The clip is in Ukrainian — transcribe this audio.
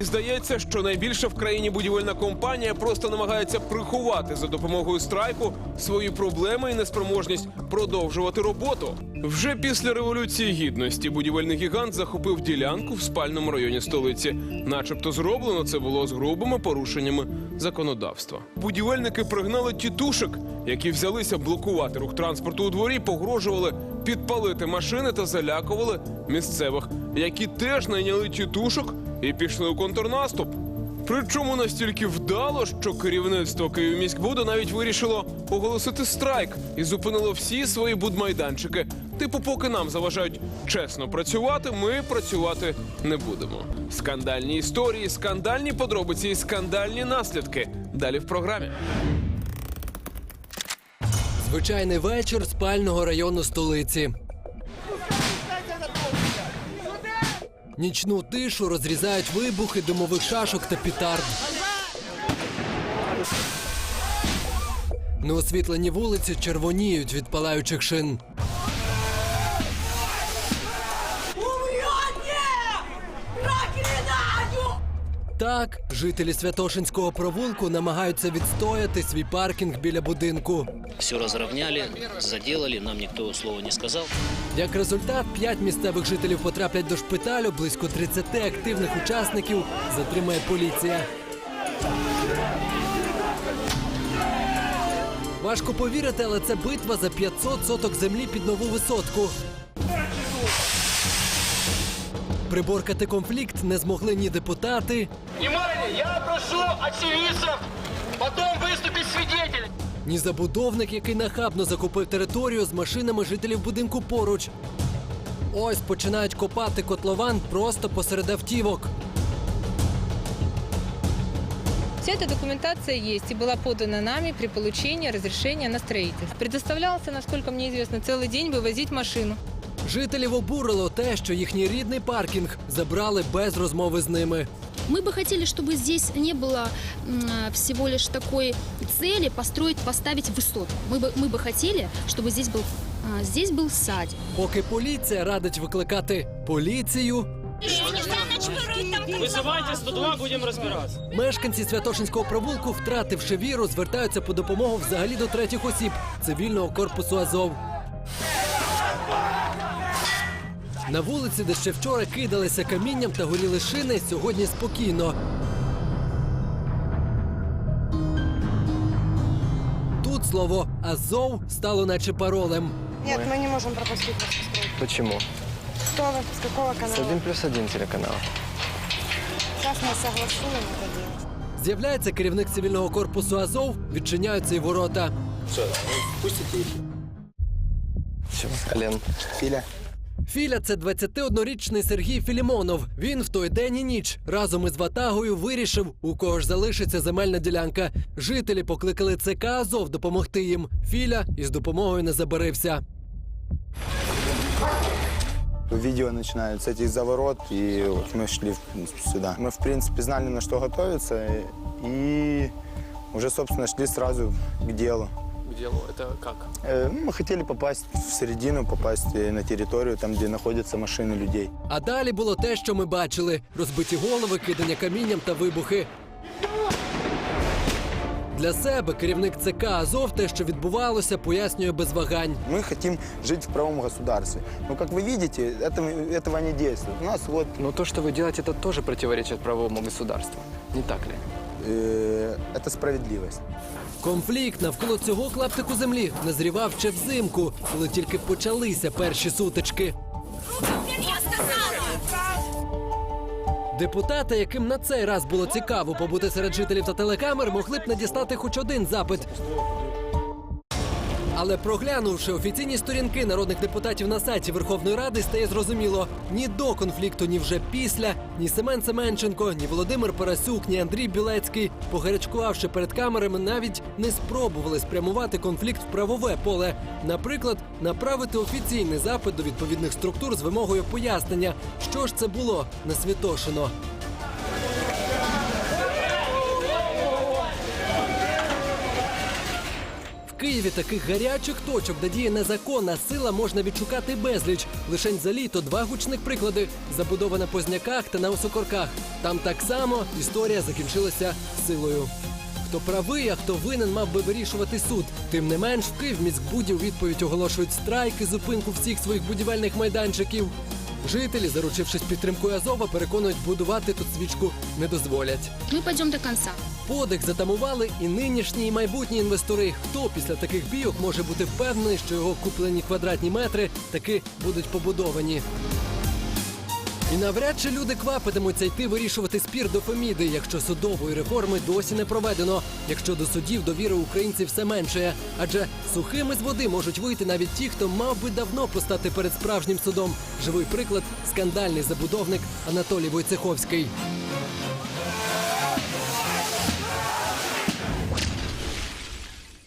Здається, що найбільша в країні будівельна компанія просто намагається приховати за допомогою страйку свої проблеми і неспроможність продовжувати роботу. Вже після революції гідності будівельний гігант захопив ділянку в спальному районі столиці. Начебто зроблено це було з грубими порушеннями законодавства. Будівельники пригнали тітушек, які взялися блокувати рух транспорту у дворі, погрожували підпалити машини та залякували місцевих, які теж найняли тітушок і пішли у контрнаступ. Причому настільки вдало, що керівництво Київміськбуду навіть вирішило оголосити страйк і зупинило всі свої будмайданчики. Типу, поки нам заважають чесно працювати, ми працювати не будемо. Скандальні історії, скандальні подробиці і скандальні наслідки. Далі в програмі. Звичайний вечір спального району столиці. Нічну тишу розрізають вибухи димових шашок та пітард. Неосвітлені вулиці червоніють від палаючих шин. Так, жителі Святошинського провулку намагаються відстояти свій паркінг біля будинку. Все разровняли, заделали, нам никто слова не сказал. Як результат, п'ять місцевих жителів потраплять до шпиталю, близько 30 активних учасників затримає поліція. Важко повірити, але це битва за 500 соток землі під нову висотку. Приборкати конфлікт не змогли ні депутати, Внимание, я прошу очевидцев потом выступить свидетелем. ні забудовник, який нахабно закупив територію з машинами жителів будинку поруч. Ось починають копати котлован просто посеред автівок. Вся эта документация есть и была подана нами при получении разрешения на строительство. Предоставлялся, насколько мне известно, целый день вывозить машину. Жителів обурило те, що їхній рідний паркінг забрали без розмови з ними. Мы бы хотели, чтобы здесь не было м, всего лишь такой цели построить, поставить высотку. Мы бы, мы бы хотели, чтобы здесь был, а, здесь был садик. Поки поліція радить викликати поліцію, Вызывайте 102, будем разбираться. мешканці Святошинського провулку, втративши віру, звертаються по допомогу взагалі до третіх осіб цивільного корпусу Азов. На вулиці, де ще вчора кидалися камінням та горіли шини, сьогодні спокійно. Тут слово Азов стало наче паролем. Нет, мы не можем пропустить вас встречу. Почему? Кто вы? С какого С канала? один плюс один телеканал. Сейчас мы согласуем это дело. З'являється керівник цивільного корпусу Азов, відчиняються й ворота. Все, Лен. Филя. Філя це 21-річний Сергій Філімонов. Він в той день і ніч разом із Ватагою вирішив, у кого ж залишиться земельна ділянка. Жителі покликали ЦК Азов допомогти їм. Філя із допомогою не забарився. Видео начинается с этих заворот, и вот мы шли в- сюда. Мы, в принципе, знали, на что готовиться, и уже, собственно, шли сразу к делу. К делу, это как? Э, Мы хотели попасть в середину, попасть э, на территорию, там, где находятся машины людей. А далі було те, що ми бачили: розбиті голови, кидання камінням та вибухи. Для себе керівник ЦК Азов те, що відбувалося, пояснює без вагань. Мы хотим жить в правом государстве. Но, как вы видите, это, этого не действует. У нас вот Но то, что вы делаете, это тоже противоречит правовому государству. Не так ли? Э, справедливість. справедливость. Конфлікт навколо цього клаптику землі назрівав ще взимку, коли тільки почалися перші сутички. Депутати, яким на цей раз було цікаво побути серед жителів та телекамер, могли б надіслати хоч один запит. Але проглянувши офіційні сторінки народних депутатів на сайті Верховної Ради, стає зрозуміло: ні до конфлікту, ні вже після, ні Семен Семенченко, ні Володимир Парасюк, ні Андрій Білецький, погарячкувавши перед камерами, навіть не спробували спрямувати конфлікт в правове поле. Наприклад, направити офіційний запит до відповідних структур з вимогою пояснення, що ж це було на Святошино. Києві таких гарячих точок, де діє незаконна сила, можна відшукати безліч. Лишень за літо два гучних приклади: забудова на Позняках та на Осокорках. Там так само історія закінчилася силою. Хто правий, а хто винен, мав би вирішувати суд. Тим не менш, в Київміськбуді у відповідь оголошують страйк і зупинку всіх своїх будівельних майданчиків. Жителі, заручившись підтримкою Азова, переконують, будувати тут свічку не дозволять. Мы пойдем до конца. Подих затамували і нинішні, і майбутні інвестори. Хто після таких бійок може бути впевнений, що його куплені квадратні метри таки будуть побудовані? І навряд чи люди квапитимуться йти вирішувати спір до Феміди, якщо судової реформи досі не проведено, якщо до судів довіри українців все меншає. Адже сухими з води можуть вийти навіть ті, хто мав би давно постати перед справжнім судом. Живий приклад скандальний забудовник Анатолій Войцеховський.